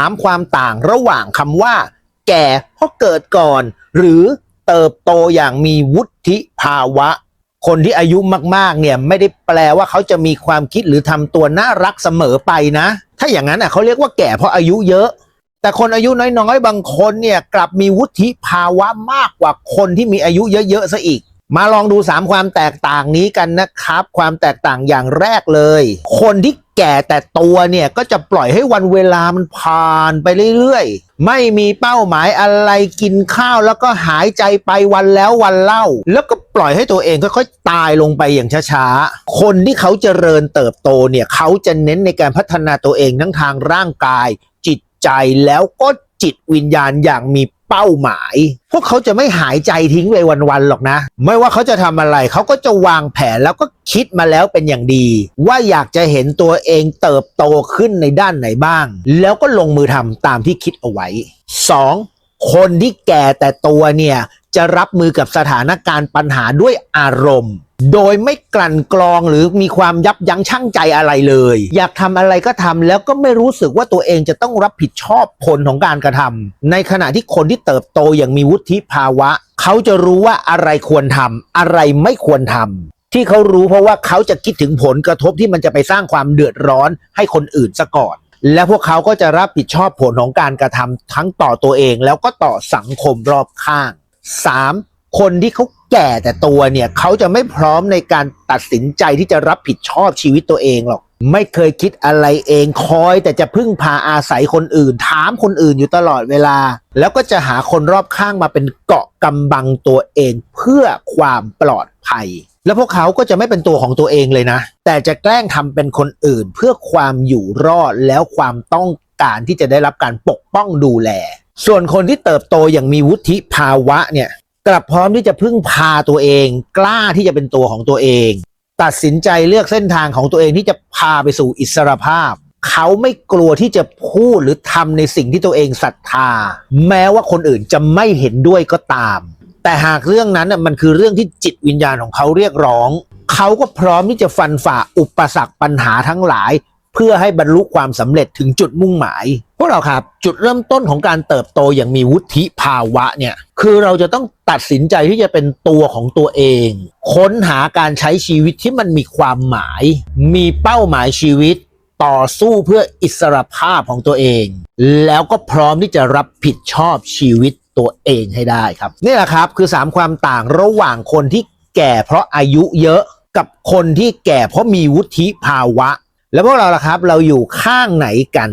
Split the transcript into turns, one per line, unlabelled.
3 ความต่างระหว่างคำว่า แก่เพราะเกิดก่อน หรือเติบโตอย่างมีวุฒิภาวะ คนที่อายุมากๆเนี่ยไม่ได้แปลว่าเขาจะมีความคิดหรือทำตัวน่ารักเสมอไปนะ ถ้าอย่างนั้นอะเขาเรียกว่าแก่เพราะอายุเยอะ แต่คนอายุน้อยๆ บางคนเนี่ยกลับมีวุฒิภาวะมากกว่าคนที่มีอายุเยอะๆซะอีกมาลองดู 3 ความแตกต่างนี้กันนะครับ ความแตกต่างอย่างแรกเลย คนที่ แก่แต่ตัวเนี่ยก็จะปล่อยให้วันเวลามันผ่านไปเรื่อยๆ ไม่มีเป้าหมายอะไรกินข้าวแล้วก็หายใจไปวันแล้ววันเล่า แล้วก็ปล่อยให้ตัวเองค่อยๆ ตายลงไปอย่างช้าๆ คนที่เขาเจริญเติบโตเนี่ยเขาจะเน้นในการพัฒนาตัวเองทั้งทางร่างกาย จิตใจแล้วก็จิตวิญญาณอย่างมี เป้าหมาย พวกเขาจะไม่หายใจทิ้งไปวันๆหรอกนะ ไม่ว่าเขาจะทำอะไรเขาก็จะวางแผนแล้วก็คิดมาแล้วเป็นอย่างดี ว่าอยากจะเห็นตัวเองเติบโตขึ้นในด้านไหนบ้าง แล้วก็ลงมือทำตามที่คิดเอาไว้ 2. คนที่แก่แต่ตัวเนี่ยจะรับมือกับสถานการณ์ปัญหาด้วยอารมณ์ โดยไม่กลั่นกรองหรือมีความยับยั้งชั่งใจอะไรเลย อยากทำอะไรก็ทำแล้วก็ไม่รู้สึกว่าตัวเองจะต้องรับผิดชอบผลของการกระทำในขณะที่คนที่เติบโตอย่างมีวุฒิภาวะ เขาจะรู้ว่าอะไรควรทำอะไรไม่ควรทำที่เขารู้เพราะว่าเขาจะคิดถึงผลกระทบที่มันจะไปสร้างความเดือดร้อนให้คนอื่นซะก่อนและพวกเขาก็จะรับผิดชอบผลของการกระทำทั้งต่อตัวเองแล้วก็ต่อสังคมรอบข้าง 3. คนที่เขาแก่แต่ตัวเนี่ยเขาจะไม่พร้อมในการตัดสินใจที่จะรับผิดชอบชีวิตตัวเองหรอก ไม่เคยคิดอะไรเองคอย แต่จะพึ่งพาอาศัยคนอื่น ถามคนอื่นอยู่ตลอดเวลา แล้วก็จะหาคนรอบข้างมาเป็นเกาะกำบังตัวเองเพื่อความปลอดภัย แล้วพวกเขาก็จะไม่เป็นตัวของตัวเองเลยนะ แต่จะแกล้งทำเป็นคนอื่น เพื่อความอยู่รอดแล้วความต้องการที่จะได้รับการปกป้องดูแล ส่วนคนที่เติบโตอย่างมีวุฒิภาวะเนี่ย กลับพร้อมที่จะพึ่งพาตัวเอง กล้าที่จะเป็นตัวของตัวเอง ตัดสินใจเลือกเส้นทางของตัวเองที่จะพาไปสู่อิสรภาพ เขาไม่กลัวที่จะพูดหรือทำในสิ่งที่ตัวเองศรัทธา แม้ว่าคนอื่นจะไม่เห็นด้วยก็ตาม แต่หากเรื่องนั้นมันคือเรื่องที่จิตวิญญาณของเขาเรียกร้อง เขาก็พร้อมที่จะฟันฝ่าอุปสรรคปัญหาทั้งหลาย เพื่อให้บรรลุความสำเร็จถึงจุดมุ่งหมาย พวกเราครับจุดเริ่มต้นของการเติบโตอย่างมีวุฒิภาวะเนี่ยคือเราจะต้องตัดสินใจที่จะเป็นตัวของตัวเอง ค้นหาการใช้ชีวิตที่มันมีความหมาย มีเป้าหมายชีวิต ต่อสู้เพื่ออิสรภาพของตัวเอง แล้วก็พร้อมที่จะรับผิดชอบชีวิตตัวเองให้ได้ครับนี่แหละครับคือ 3 ความต่างระหว่างคนที่แก่เพราะอายุเยอะกับคนที่แก่เพราะมีวุฒิภาวะ แล้วพวกเราล่ะครับ เราอยู่ข้างไหนกัน